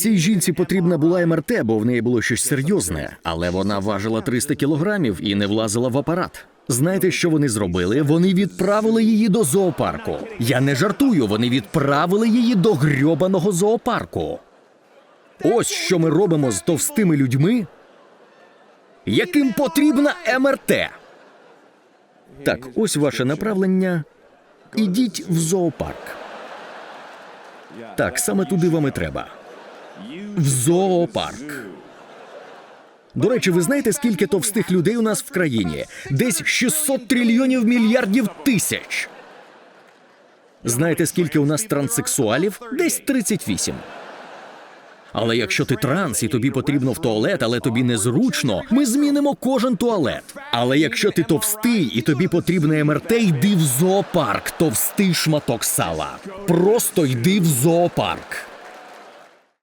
Цій жінці потрібна була МРТ, бо в неї було щось серйозне, але вона важила 300 кілограмів і не влазила в апарат. Знаєте, що вони зробили? Вони відправили її до зоопарку. Я не жартую, вони відправили її до грьобаного зоопарку. Ось що ми робимо з товстими людьми, яким потрібна МРТ. Так, ось ваше направлення. Ідіть в зоопарк. Так, саме туди вам і треба. В зоопарк. До речі, ви знаєте, скільки товстих людей у нас в країні? Десь 600 трильйонів мільярдів тисяч. Знаєте, скільки у нас транссексуалів? Десь 38. Але якщо ти транс і тобі потрібно в туалет, але тобі незручно, ми змінимо кожен туалет. Але якщо ти товстий і тобі потрібне МРТ, йди в зоопарк, товстий шматок сала. Просто йди в зоопарк.